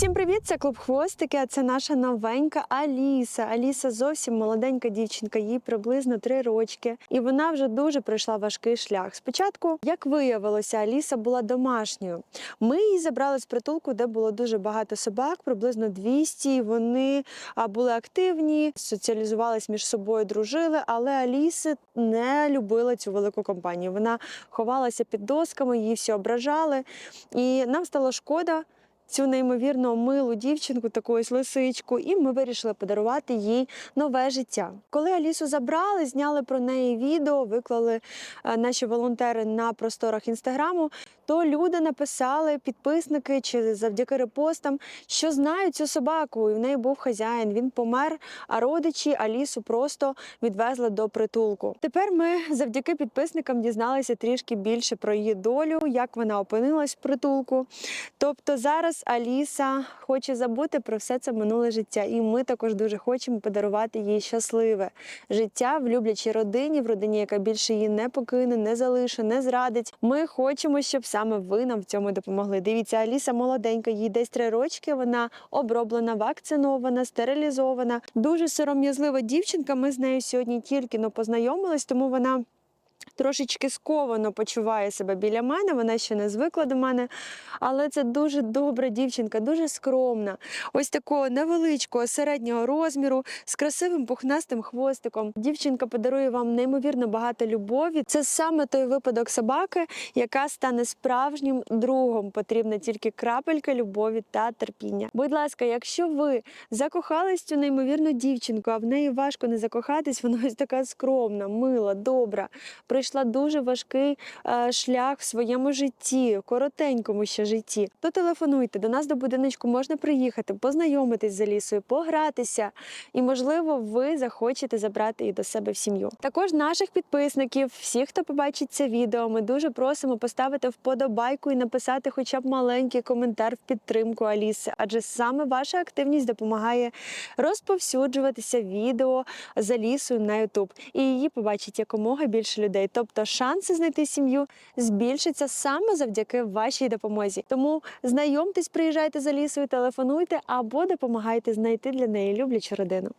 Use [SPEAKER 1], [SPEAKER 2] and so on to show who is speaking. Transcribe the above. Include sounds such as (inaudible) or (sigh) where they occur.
[SPEAKER 1] Всім привіт! Це клуб Хвостики. А це наша новенька Аліса. Аліса зовсім молоденька дівчинка, їй приблизно три рочки, і вона вже дуже пройшла важкий шлях. Спочатку, як виявилося, Аліса була домашньою. Ми її забрали з притулку, де було дуже багато собак, приблизно 200. і Вони були активні, соціалізувались між собою, дружили. Але Аліса не любила цю велику компанію. Вона ховалася під досками, її всі ображали, і нам стало шкода цю неймовірно милу дівчинку, таку ось лисичку, і ми вирішили подарувати їй нове життя. Коли Алісу забрали, зняли про неї відео, виклали е, наші волонтери на просторах інстаграму. То люди написали, підписники чи завдяки репостам, що знають цю собаку, і в неї був хазяїн. Він помер, а родичі Алісу просто відвезли до притулку. Тепер ми завдяки підписникам дізналися трішки більше про її долю, як вона опинилась в притулку. Тобто зараз Аліса хоче забути про все це минуле життя, і ми також дуже хочемо подарувати їй щасливе життя в люблячій родині, в родині, яка більше її не покине, не залише, не зрадить. Ми хочемо, щоб саме ви нам в цьому допомогли. Дивіться, Аліса молоденька, їй десь три рочки. Вона оброблена, вакцинована, стерилізована. Дуже сором'язлива дівчинка. Ми з нею сьогодні тільки но познайомились, тому вона. Трошечки сковано почуває себе біля мене, вона ще не звикла до мене, але це дуже добра дівчинка, дуже скромна. Ось такого невеличкого середнього розміру з красивим пухнастим хвостиком. Дівчинка подарує вам неймовірно багато любові. Це саме той випадок собаки, яка стане справжнім другом. Потрібна тільки крапелька любові та терпіння. Будь ласка, якщо ви закохались цю неймовірну дівчинку, а в неї важко не закохатись, (laughs) вона ось така скромна, мила, добра пройшла дуже важкий е, шлях в своєму житті, коротенькому ще житті, то телефонуйте до нас до будиночку можна приїхати, познайомитись з Алісою, погратися, і можливо, ви захочете забрати її до себе в сім'ю. Також наших підписників, всіх, хто побачить це відео, ми дуже просимо поставити вподобайку і написати хоча б маленький коментар в підтримку Аліси, адже саме ваша активність допомагає розповсюджуватися відео з Алісою на YouTube. і її побачить якомога більше людей. Тобто шанси знайти сім'ю збільшаться саме завдяки вашій допомозі. Тому знайомтесь, приїжджайте за лісою, телефонуйте або допомагайте знайти для неї люблячу родину.